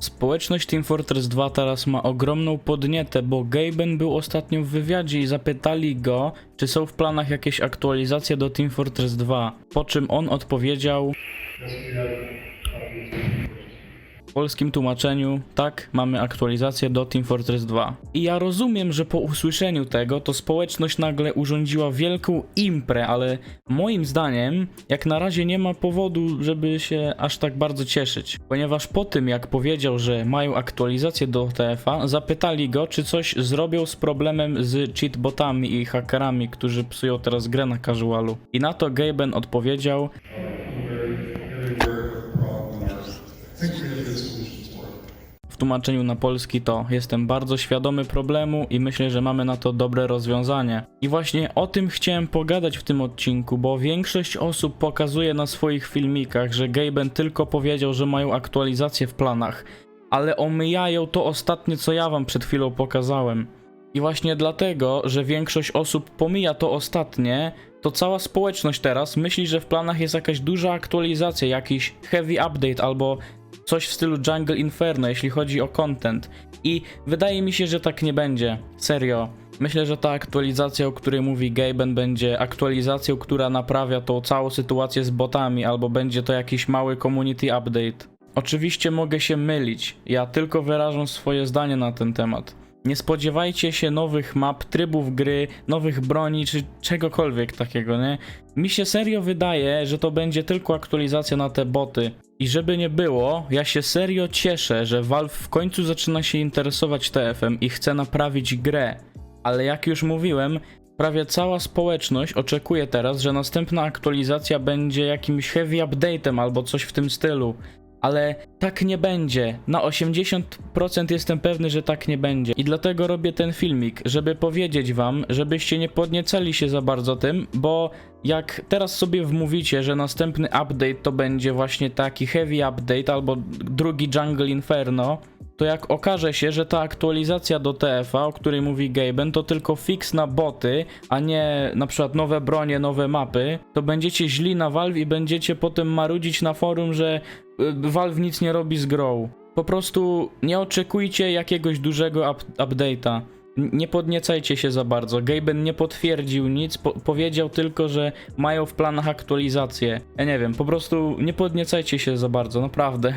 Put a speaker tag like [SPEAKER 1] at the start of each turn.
[SPEAKER 1] Społeczność Team Fortress 2 teraz ma ogromną podnietę, bo Gaben był ostatnio w wywiadzie i zapytali go, czy są w planach jakieś aktualizacje do Team Fortress 2. Po czym on odpowiedział polskim tłumaczeniu, tak, mamy aktualizację do Team Fortress 2. I ja rozumiem, że po usłyszeniu tego, to społeczność nagle urządziła wielką imprę, ale moim zdaniem, jak na razie nie ma powodu, żeby się aż tak bardzo cieszyć. Ponieważ po tym, jak powiedział, że mają aktualizację do TF-a, zapytali go, czy coś zrobią z problemem z cheatbotami i hakerami, którzy psują teraz grę na casualu. I na to Gaben odpowiedział, w tłumaczeniu na polski to jestem bardzo świadomy problemu i myślę, że mamy na to dobre rozwiązanie. I właśnie o tym chciałem pogadać w tym odcinku, bo większość osób pokazuje na swoich filmikach, że Gaben tylko powiedział, że mają aktualizację w planach, ale omijają to ostatnie, co ja wam przed chwilą pokazałem. I właśnie dlatego, że większość osób pomija to ostatnie, to cała społeczność teraz myśli, że w planach jest jakaś duża aktualizacja, jakiś heavy update albo coś w stylu Jungle Inferno, jeśli chodzi o content. I wydaje mi się, że tak nie będzie. Serio. Myślę, że ta aktualizacja, o której mówi Gaben, będzie aktualizacją, która naprawia tą całą sytuację z botami, albo będzie to jakiś mały community update. Oczywiście mogę się mylić, ja tylko wyrażam swoje zdanie na ten temat. Nie spodziewajcie się nowych map, trybów gry, nowych broni czy czegokolwiek takiego, nie? Mi się serio wydaje, że to będzie tylko aktualizacja na te boty. I żeby nie było, ja się serio cieszę, że Valve w końcu zaczyna się interesować TF-em i chce naprawić grę. Ale jak już mówiłem, prawie cała społeczność oczekuje teraz, że następna aktualizacja będzie jakimś heavy update'em albo coś w tym stylu. Ale tak nie będzie. Na 80% jestem pewny, że tak nie będzie. I dlatego robię ten filmik, żeby powiedzieć wam, żebyście nie podniecali się za bardzo tym, bo jak teraz sobie wmówicie, że następny update to będzie właśnie taki heavy update albo drugi Jungle Inferno, to jak okaże się, że ta aktualizacja do TF-a, o której mówi Gaben, to tylko fix na boty, a nie na przykład nowe bronie, nowe mapy, to będziecie źli na Valve i będziecie potem marudzić na forum, że Valve nic nie robi z grą. Po prostu nie oczekujcie jakiegoś dużego up update'a. Nie podniecajcie się za bardzo. Gaben nie potwierdził nic, po powiedział tylko, że mają w planach aktualizację. Ja nie wiem, po prostu nie podniecajcie się za bardzo, naprawdę.